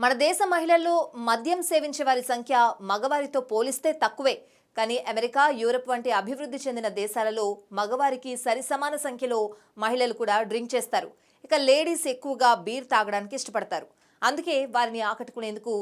మన దేశ మహిళల్లో మద్యం సేవించే వారి సంఖ్య మగవారితో పోలిస్తే తక్కువే. కానీ అమెరికా యూరప్ వంటి అభివృద్ధి చెందిన దేశాలలో మగవారికి సరిసమాన సంఖ్యలో మహిళలు కూడా డ్రింక్ చేస్తారు. ఇక లేడీస్ ఎక్కువగా బీర్ తాగడానికి ఇష్టపడతారు. అందుకే వారిని ఆకట్టుకునేందుకు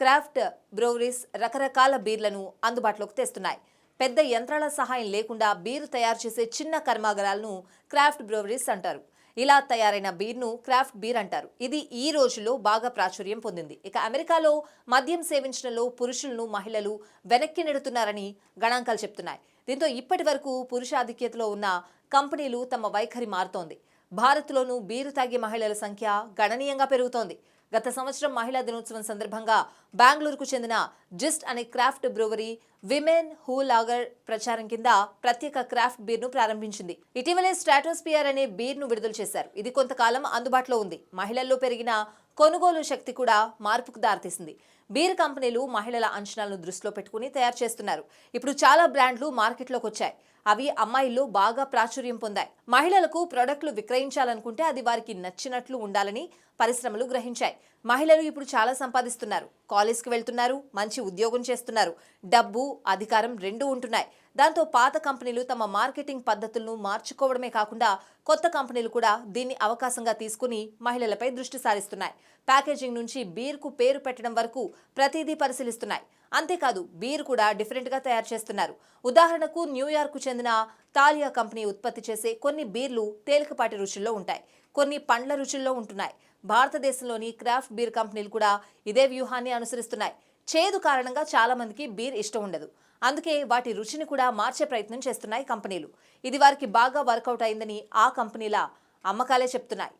క్రాఫ్ట్ బ్రోవరీస్ రకరకాల బీర్లను అందుబాటులోకి తెస్తున్నాయి. పెద్ద యంత్రాల సహాయం లేకుండా బీరు తయారు చేసే చిన్న కర్మాగారాలను క్రాఫ్ట్ బ్రోవరీస్ అంటారు. ఇలా తయారైన బీర్ను క్రాఫ్ట్ బీర్ అంటారు. ఇది ఈ రోజుల్లో బాగా ప్రాచుర్యం పొందింది. ఇక అమెరికాలో మద్యం సేవించడంలో పురుషులను మహిళలు వెనక్కి నెడుతున్నారని గణాంకాలు చెప్తున్నాయి. దీంతో ఇప్పటి వరకు పురుషాధిక్యతలో ఉన్న కంపెనీలు తమ వైఖరి మారుతోంది. భారత్లోనూ బీరు తాగే మహిళల సంఖ్య గణనీయంగా పెరుగుతోంది. గత సంవత్సరం మహిళా దినోత్సవం సందర్భంగా బెంగళూరుకు చెందిన జిస్ట్ అనే craft brewery women who lager ప్రచారం కింద ప్రత్యేక క్రాఫ్ట్ బీర్ను ప్రారంభించింది. ఇటీవలే స్ట్రాటోస్పియర్ అనే బీర్ను విడుదల చేశారు. ఇది కొంతకాలం అందుబాటులో ఉంది. మహిళల్లో పెరిగిన కొనుగోలు శక్తి కూడా మార్పుకు దారితీసింది. బీర్ కంపెనీలు మహిళల అంచనాలను దృష్టిలో పెట్టుకుని తయారు చేస్తున్నారు. ఇప్పుడు చాలా బ్రాండ్లు మార్కెట్లోకి వచ్చాయి. అవి అమ్మాయిల్లో బాగా ప్రాచుర్యం పొందాయి. మహిళలకు ప్రొడక్ట్లు విక్రయించాలనుకుంటే అది వారికి నచ్చినట్లు ఉండాలని పరిశ్రమలు గ్రహించాయి. మహిళలు ఇప్పుడు చాలా సంపాదిస్తున్నారు. కాలేజ్కి వెళ్తున్నారు మంచి ఉద్యోగం చేస్తున్నారు. డబ్బు అధికారం రెండు ఉంటున్నాయి. దాంతో పాత కంపెనీలు తమ మార్కెటింగ్ పద్ధతులను మార్చుకోవడమే కాకుండా కొత్త కంపెనీలు కూడా దీన్ని అవకాశంగా తీసుకుని మహిళలపై దృష్టి సారిస్తున్నాయి. ప్యాకేజింగ్ నుంచి బీర్కు పేరు పెట్టడం వరకు ప్రతిదీ పరిశీలిస్తున్నాయి. అంతేకాదు బీర్ కూడా డిఫరెంట్గా తయారు చేస్తున్నారు. ఉదాహరణకు న్యూయార్క్ చెందిన తాలియా కంపెనీ ఉత్పత్తి చేసే కొన్ని బీర్లు తేలికపాటి రుచుల్లో ఉంటాయి. కొన్ని పండ్ల రుచుల్లో ఉంటున్నాయి. భారతదేశంలోని క్రాఫ్ట్ బీర్ కంపెనీలు కూడా ఇదే వ్యూహాన్ని అనుసరిస్తున్నాయి. చేదు కారణంగా చాలా మందికి బీర్ ఇష్టం ఉండదు. అందుకే వాటి రుచిని కూడా మార్చే ప్రయత్నం చేస్తున్నాయి కంపెనీలు. ఇది వారికి బాగా వర్కౌట్ అయిందని ఆ కంపెనీల అమ్మకాలే చెప్తున్నాయి.